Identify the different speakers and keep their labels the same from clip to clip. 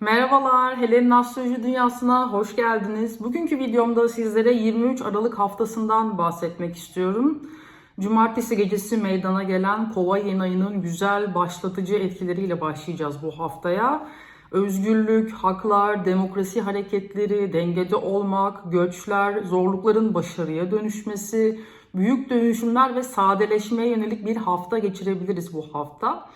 Speaker 1: Merhabalar, Helen'in Astroloji Dünyası'na hoş geldiniz. Bugünkü videomda sizlere 23 Aralık haftasından bahsetmek istiyorum. Cumartesi gecesi meydana gelen Kova yeni ayının güzel başlatıcı etkileriyle başlayacağız bu haftaya. Özgürlük, haklar, demokrasi hareketleri, dengede olmak, göçler, zorlukların başarıya dönüşmesi, büyük dönüşümler ve sadeleşmeye yönelik bir hafta geçirebiliriz bu hafta.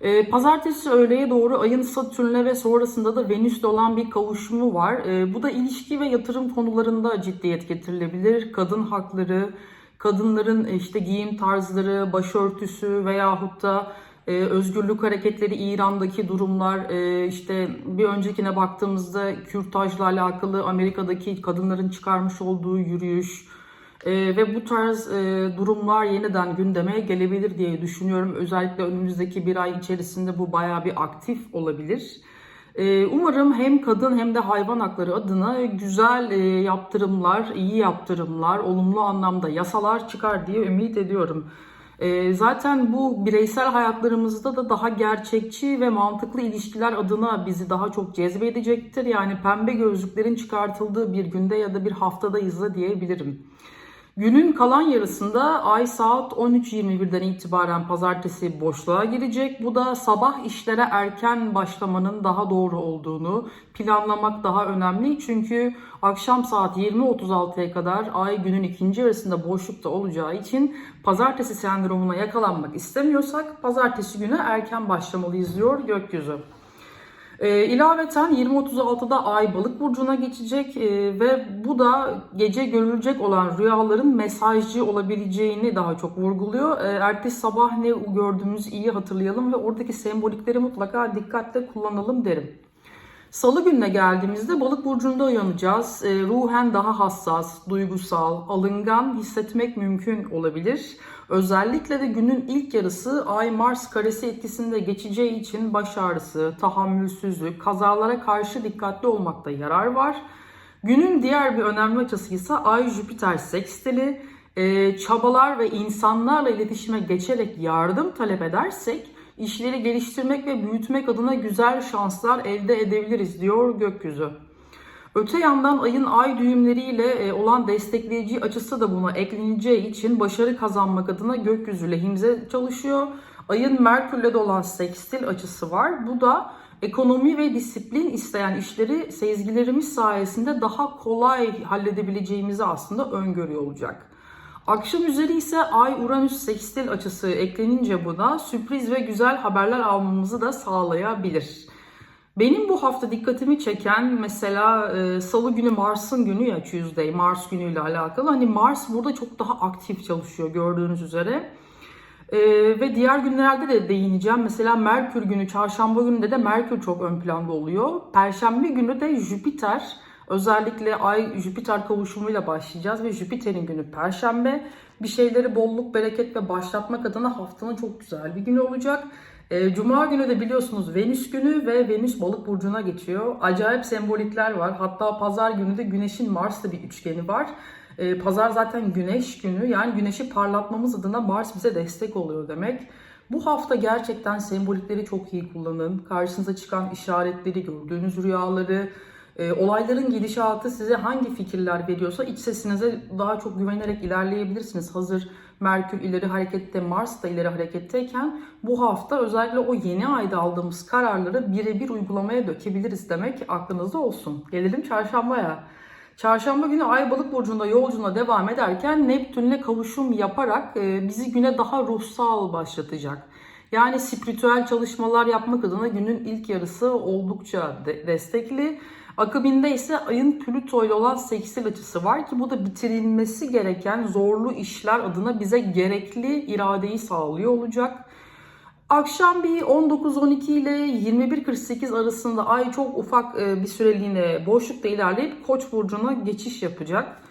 Speaker 1: Ee, Pazartesi öğleye doğru ayın Satürn'le ve sonrasında da Venüs'le olan bir kavuşumu var. Ee, bu da ilişki ve yatırım konularında ciddiyet getirilebilir. Kadın hakları, kadınların e, işte giyim tarzları, başörtüsü veyahut da e, özgürlük hareketleri İran'daki durumlar, e, işte bir öncekine baktığımızda kürtajla alakalı Amerika'daki kadınların çıkarmış olduğu yürüyüş, ee, ve bu tarz e, durumlar yeniden gündeme gelebilir diye düşünüyorum. Özellikle önümüzdeki bir ay içerisinde bu bayağı bir aktif olabilir. Ee, umarım hem kadın hem de hayvan hakları adına güzel e, yaptırımlar, iyi yaptırımlar, olumlu anlamda yasalar çıkar diye ümit ediyorum. Ee, zaten bu bireysel hayatlarımızda da daha gerçekçi ve mantıklı ilişkiler adına bizi daha çok cezbedecektir. Yani pembe gözlüklerin çıkartıldığı bir günde ya da bir haftadayız da diyebilirim. Günün kalan yarısında ay saat 13.21'den itibaren pazartesi boşluğa girecek. Bu da sabah işlere erken başlamanın daha doğru olduğunu planlamak daha önemli. Çünkü akşam saat 20.36'ya kadar ay günün ikinci yarısında boşlukta olacağı için pazartesi sendromuna yakalanmak istemiyorsak pazartesi günü erken başlamalıyız diyor gökyüzü. E, ilaveten 20.36'da Ay Balık burcuna geçecek e, ve bu da gece görülecek olan rüyaların mesajcı olabileceğini daha çok vurguluyor. E, ertesi sabah ne gördüğümüzü iyi hatırlayalım ve oradaki sembolikleri mutlaka dikkatle kullanalım derim. Salı gününe geldiğimizde balık burcunda uyanacağız. E, ruhen daha hassas, duygusal, alıngan hissetmek mümkün olabilir. Özellikle de günün ilk yarısı Ay Mars karesi etkisinde geçeceği için baş ağrısı, tahammülsüzlük, kazalara karşı dikkatli olmakta yarar var. Günün diğer bir önemli açısı ise Ay Jüpiter sekstili. E, çabalar ve insanlarla iletişime geçerek yardım talep edersek işleri geliştirmek ve büyütmek adına güzel şanslar elde edebiliriz diyor gökyüzü. Öte yandan ayın ay düğümleriyle e, olan destekleyici açısı da buna ekleneceği için başarı kazanmak adına gökyüzü lehimize çalışıyor. Ayın Merkürle de olan sekstil açısı var. Bu da ekonomi ve disiplin isteyen işleri sezgilerimiz sayesinde daha kolay halledebileceğimizi aslında öngörüyor olacak. Akşam üzeri ise Ay Uranüs sekstil açısı eklenince buna sürpriz ve güzel haberler almamızı da sağlayabilir. Benim bu hafta dikkatimi çeken mesela e, salı günü Mars'ın günü ya Tuesday, Mars günüyle alakalı. Hani Mars burada çok daha aktif çalışıyor gördüğünüz üzere. E, ve diğer günlerde de değineceğim. Mesela Merkür günü, çarşamba gününde de Merkür çok ön planda oluyor. Perşembe günü de Jüpiter Özellikle Ay Jüpiter kavuşumuyla başlayacağız ve Jüpiter'in günü Perşembe. Bir şeyleri bolluk, bereket ve başlatmak adına haftanın çok güzel bir günü olacak. E, Cuma günü de biliyorsunuz Venüs günü ve Venüs balık burcuna geçiyor. Acayip sembolikler var. Hatta pazar günü de Güneş'in Mars'ta bir üçgeni var. E, pazar zaten Güneş günü yani Güneş'i parlatmamız adına Mars bize destek oluyor demek. Bu hafta gerçekten sembolikleri çok iyi kullanın. Karşınıza çıkan işaretleri, gördüğünüz rüyaları, e, olayların gidişatı size hangi fikirler veriyorsa iç sesinize daha çok güvenerek ilerleyebilirsiniz. Hazır Merkür ileri harekette, Mars da ileri hareketteyken bu hafta özellikle o yeni ayda aldığımız kararları birebir uygulamaya dökebiliriz demek aklınızda olsun. Gelelim çarşambaya. Çarşamba günü Ay Balık burcunda yolculuğuna devam ederken Neptünle kavuşum yaparak e, bizi güne daha ruhsal başlatacak. Yani spiritüel çalışmalar yapmak adına günün ilk yarısı oldukça de destekli. Akabinde ise ayın Plüto ile olan seksil açısı var ki bu da bitirilmesi gereken zorlu işler adına bize gerekli iradeyi sağlıyor olacak. Akşam bir 19-12 ile 21-48 arasında ay çok ufak e, bir süreliğine boşlukta ilerleyip Koç burcuna geçiş yapacak.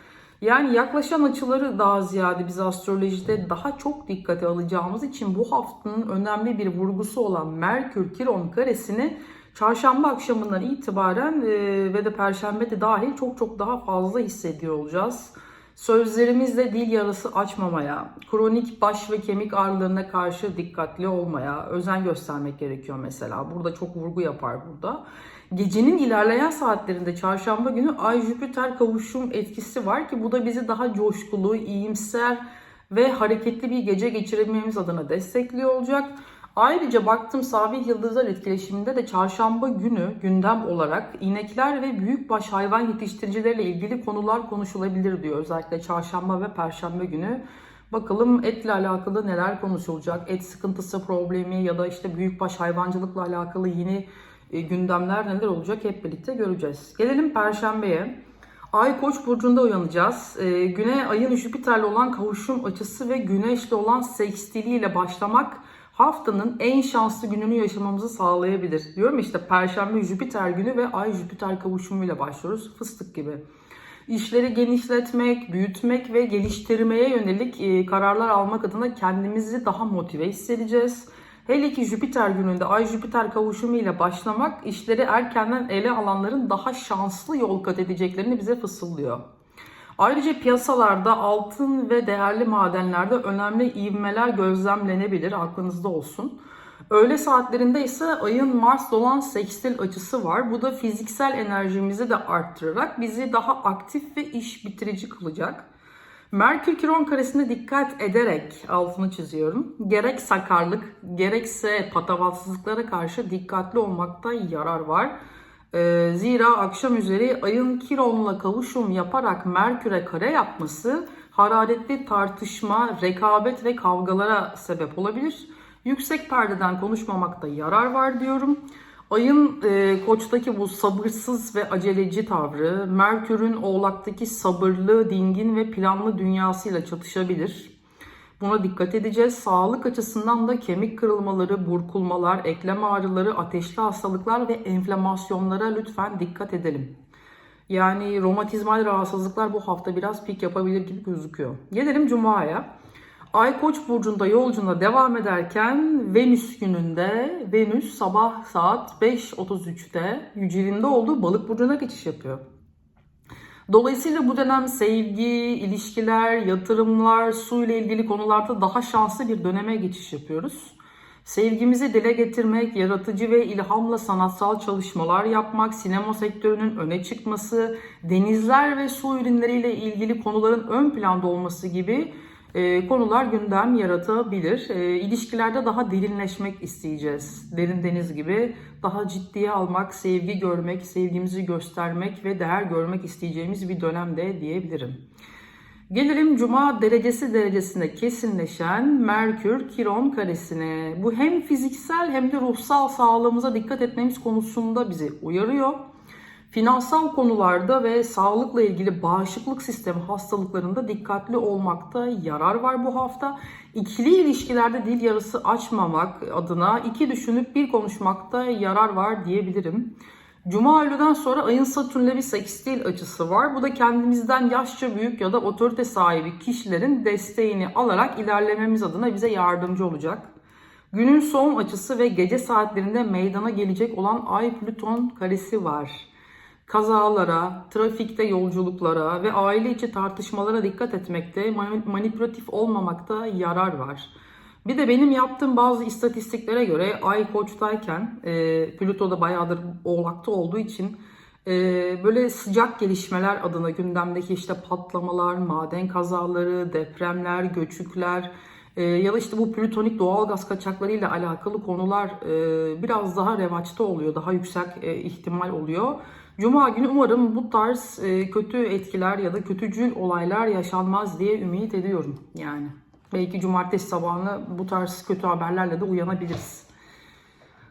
Speaker 1: Yani yaklaşan açıları daha ziyade biz astrolojide daha çok dikkate alacağımız için bu haftanın önemli bir vurgusu olan Merkür Kiron karesini çarşamba akşamından itibaren e, ve de perşembe de dahil çok çok daha fazla hissediyor olacağız. Sözlerimizle dil yarası açmamaya, kronik baş ve kemik ağrılarına karşı dikkatli olmaya özen göstermek gerekiyor mesela. Burada çok vurgu yapar burada. Gecenin ilerleyen saatlerinde çarşamba günü Ay Jüpiter kavuşum etkisi var ki bu da bizi daha coşkulu, iyimser ve hareketli bir gece geçirmemiz adına destekliyor olacak. Ayrıca baktım sabit yıldızlar etkileşiminde de çarşamba günü gündem olarak inekler ve büyükbaş hayvan yetiştiricileriyle ilgili konular konuşulabilir diyor. Özellikle çarşamba ve perşembe günü. Bakalım etle alakalı neler konuşulacak? Et sıkıntısı problemi ya da işte büyükbaş hayvancılıkla alakalı yeni e, gündemler neler olacak hep birlikte göreceğiz. Gelelim perşembeye. Ay Koç burcunda uyanacağız. E, Güne ayın Jüpiter'le olan kavuşum açısı ve Güneş'le olan sekstiliyle başlamak haftanın en şanslı gününü yaşamamızı sağlayabilir. Diyorum işte Perşembe Jüpiter günü ve Ay Jüpiter kavuşumuyla başlıyoruz. Fıstık gibi. İşleri genişletmek, büyütmek ve geliştirmeye yönelik e, kararlar almak adına kendimizi daha motive hissedeceğiz. Hele ki Jüpiter gününde Ay Jüpiter kavuşumu ile başlamak işleri erkenden ele alanların daha şanslı yol kat edeceklerini bize fısıldıyor. Ayrıca piyasalarda altın ve değerli madenlerde önemli ivmeler gözlemlenebilir. Aklınızda olsun. Öğle saatlerinde ise ayın Mars'la olan sekstil açısı var. Bu da fiziksel enerjimizi de arttırarak bizi daha aktif ve iş bitirici kılacak. Merkür Kiron karesine dikkat ederek altını çiziyorum. Gerek sakarlık gerekse patavatsızlıklara karşı dikkatli olmakta yarar var. Ee, zira akşam üzeri ayın Kiron'la kavuşum yaparak Merkür'e kare yapması hararetli tartışma, rekabet ve kavgalara sebep olabilir. Yüksek perdeden konuşmamakta yarar var diyorum. Ayın e, koçtaki bu sabırsız ve aceleci tavrı, Merkür'ün oğlaktaki sabırlı, dingin ve planlı dünyasıyla çatışabilir. Buna dikkat edeceğiz. Sağlık açısından da kemik kırılmaları, burkulmalar, eklem ağrıları, ateşli hastalıklar ve enflamasyonlara lütfen dikkat edelim. Yani romatizmal rahatsızlıklar bu hafta biraz pik yapabilir gibi gözüküyor. Gelelim Cuma'ya. Ay Koç burcunda yolcuna devam ederken Venüs gününde Venüs sabah saat 5.33'te yücelinde olduğu balık burcuna geçiş yapıyor. Dolayısıyla bu dönem sevgi, ilişkiler, yatırımlar, su ile ilgili konularda daha şanslı bir döneme geçiş yapıyoruz. Sevgimizi dile getirmek, yaratıcı ve ilhamla sanatsal çalışmalar yapmak, sinema sektörünün öne çıkması, denizler ve su ürünleriyle ilgili konuların ön planda olması gibi e, konular gündem yaratabilir. E, ilişkilerde daha derinleşmek isteyeceğiz. Derin deniz gibi daha ciddiye almak, sevgi görmek, sevgimizi göstermek ve değer görmek isteyeceğimiz bir dönemde diyebilirim. Gelelim Cuma derecesi derecesinde kesinleşen Merkür Kiron karesine. Bu hem fiziksel hem de ruhsal sağlığımıza dikkat etmemiz konusunda bizi uyarıyor. Finansal konularda ve sağlıkla ilgili bağışıklık sistemi hastalıklarında dikkatli olmakta yarar var bu hafta. İkili ilişkilerde dil yarısı açmamak adına iki düşünüp bir konuşmakta yarar var diyebilirim. Cuma öğleden sonra ayın Satürn'le bir sekstil açısı var. Bu da kendimizden yaşça büyük ya da otorite sahibi kişilerin desteğini alarak ilerlememiz adına bize yardımcı olacak. Günün son açısı ve gece saatlerinde meydana gelecek olan Ay-Plüton karesi var kazalara, trafikte yolculuklara ve aile içi tartışmalara dikkat etmekte, manipülatif olmamakta yarar var. Bir de benim yaptığım bazı istatistiklere göre Ay Koç'tayken, e, Plüto da bayağıdır Oğlak'ta olduğu için e, böyle sıcak gelişmeler adına gündemdeki işte patlamalar, maden kazaları, depremler, göçükler e, ya da işte bu plütonik doğalgaz kaçaklarıyla alakalı konular e, biraz daha revaçta oluyor, daha yüksek e, ihtimal oluyor. Cuma günü umarım bu tarz e, kötü etkiler ya da kötücül olaylar yaşanmaz diye ümit ediyorum. Yani belki cumartesi sabahına bu tarz kötü haberlerle de uyanabiliriz.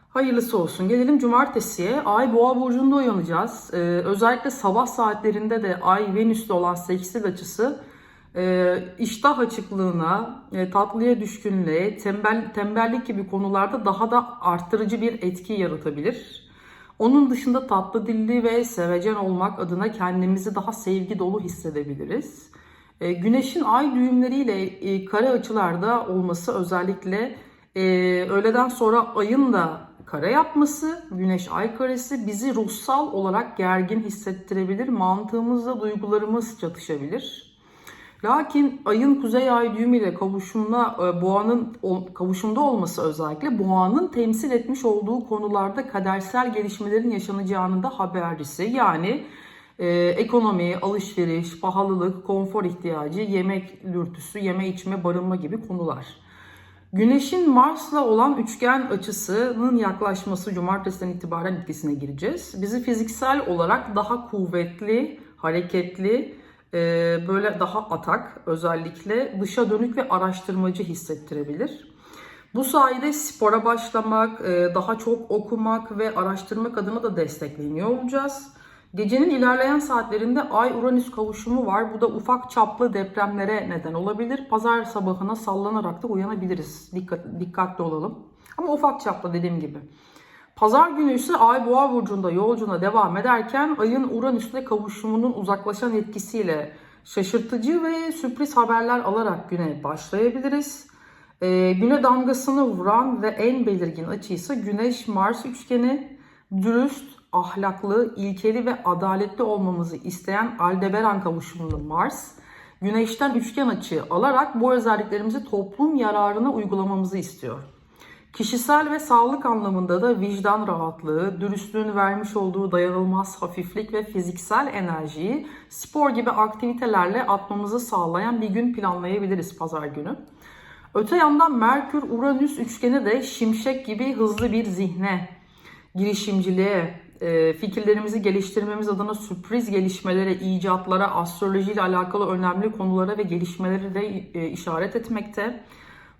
Speaker 1: Hayırlısı olsun. Gelelim cumartesiye. Ay boğa burcunda uyanacağız. Ee, özellikle sabah saatlerinde de Ay Venüs'te olan seksil açısı e, iştah açıklığına, e, tatlıya düşkünlüğe, tembel, tembellik gibi konularda daha da arttırıcı bir etki yaratabilir. Onun dışında tatlı dilli ve sevecen olmak adına kendimizi daha sevgi dolu hissedebiliriz. E, güneşin ay düğümleriyle e, kare açılarda olması özellikle e, öğleden sonra ayın da kare yapması, güneş ay karesi bizi ruhsal olarak gergin hissettirebilir. Mantığımızla duygularımız çatışabilir. Lakin ayın kuzey ay düğümüyle kavuşumla e, boğanın kavuşumda olması özellikle boğanın temsil etmiş olduğu konularda kadersel gelişmelerin yaşanacağının da habercisi. Yani e, ekonomi, alışveriş, pahalılık, konfor ihtiyacı, yemek dürtüsü, yeme içme, barınma gibi konular. Güneşin Mars'la olan üçgen açısının yaklaşması cumartesiden itibaren etkisine gireceğiz. Bizi fiziksel olarak daha kuvvetli, hareketli, böyle daha atak özellikle dışa dönük ve araştırmacı hissettirebilir. Bu sayede spora başlamak, e, daha çok okumak ve araştırmak adına da destekleniyor olacağız. Gecenin ilerleyen saatlerinde Ay-Uranüs kavuşumu var. Bu da ufak çaplı depremlere neden olabilir. Pazar sabahına sallanarak da uyanabiliriz. Dikkat, dikkatli olalım. Ama ufak çaplı dediğim gibi. Pazar günü ise Ay Boğa burcunda yolcuna devam ederken ayın Uranüs'le kavuşumunun uzaklaşan etkisiyle şaşırtıcı ve sürpriz haberler alarak güne başlayabiliriz. Ee, güne damgasını vuran ve en belirgin açı ise Güneş-Mars üçgeni dürüst, ahlaklı, ilkeli ve adaletli olmamızı isteyen Aldebaran kavuşumlu Mars, Güneş'ten üçgen açı alarak bu özelliklerimizi toplum yararına uygulamamızı istiyor. Kişisel ve sağlık anlamında da vicdan rahatlığı, dürüstlüğün vermiş olduğu dayanılmaz hafiflik ve fiziksel enerjiyi spor gibi aktivitelerle atmamızı sağlayan bir gün planlayabiliriz pazar günü. Öte yandan Merkür-Uranüs üçgeni de şimşek gibi hızlı bir zihne, girişimciliğe, e, fikirlerimizi geliştirmemiz adına sürpriz gelişmelere, icatlara, astrolojiyle alakalı önemli konulara ve gelişmelere de e, işaret etmekte.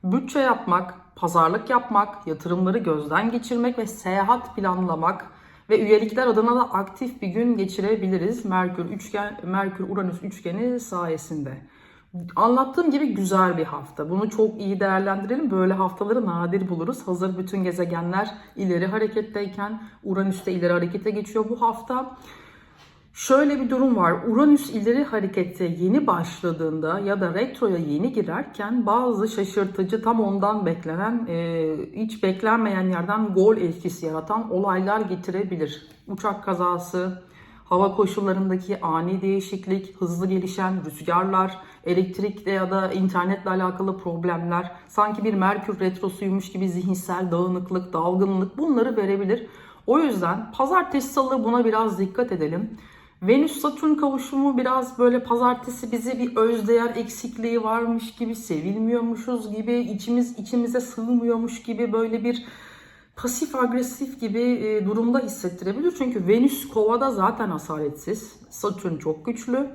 Speaker 1: Bütçe yapmak, pazarlık yapmak, yatırımları gözden geçirmek ve seyahat planlamak ve üyelikler adına da aktif bir gün geçirebiliriz Merkür üçgen Merkür Uranüs üçgeni sayesinde. Anlattığım gibi güzel bir hafta. Bunu çok iyi değerlendirelim. Böyle haftaları nadir buluruz. Hazır bütün gezegenler ileri hareketteyken Uranüs de ileri harekete geçiyor bu hafta. Şöyle bir durum var. Uranüs ileri harekete yeni başladığında ya da retroya yeni girerken bazı şaşırtıcı tam ondan beklenen, e, hiç beklenmeyen yerden gol etkisi yaratan olaylar getirebilir. Uçak kazası, hava koşullarındaki ani değişiklik, hızlı gelişen rüzgarlar, elektrikle ya da internetle alakalı problemler, sanki bir Merkür retrosuymuş gibi zihinsel dağınıklık, dalgınlık bunları verebilir. O yüzden pazartesi salı buna biraz dikkat edelim. Venüs Satürn kavuşumu biraz böyle pazartesi bize bir özdeğer eksikliği varmış gibi, sevilmiyormuşuz gibi, içimiz içimize sığmıyormuş gibi böyle bir pasif agresif gibi e, durumda hissettirebilir. Çünkü Venüs kovada zaten asaretsiz. Satürn çok güçlü.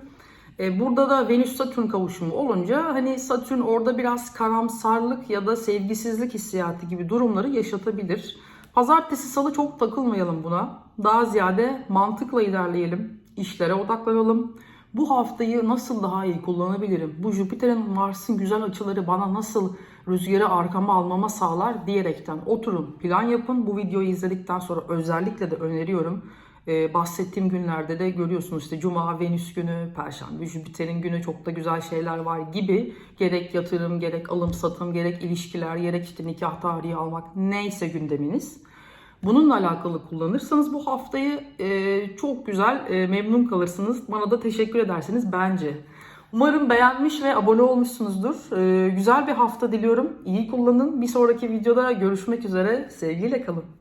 Speaker 1: E, burada da Venüs Satürn kavuşumu olunca hani Satürn orada biraz karamsarlık ya da sevgisizlik hissiyatı gibi durumları yaşatabilir. Pazartesi salı çok takılmayalım buna. Daha ziyade mantıkla ilerleyelim. İşlere odaklanalım. Bu haftayı nasıl daha iyi kullanabilirim? Bu Jüpiter'in Mars'ın güzel açıları bana nasıl rüzgarı arkama almama sağlar diyerekten oturun plan yapın. Bu videoyu izledikten sonra özellikle de öneriyorum. Ee, bahsettiğim günlerde de görüyorsunuz işte Cuma, Venüs günü, Perşembe, Jüpiter'in günü çok da güzel şeyler var gibi. Gerek yatırım, gerek alım satım, gerek ilişkiler, gerek işte nikah tarihi almak neyse gündeminiz. Bununla alakalı kullanırsanız bu haftayı e, çok güzel e, memnun kalırsınız. Bana da teşekkür edersiniz bence. Umarım beğenmiş ve abone olmuşsunuzdur. E, güzel bir hafta diliyorum. İyi kullanın. Bir sonraki videoda görüşmek üzere. Sevgiyle kalın.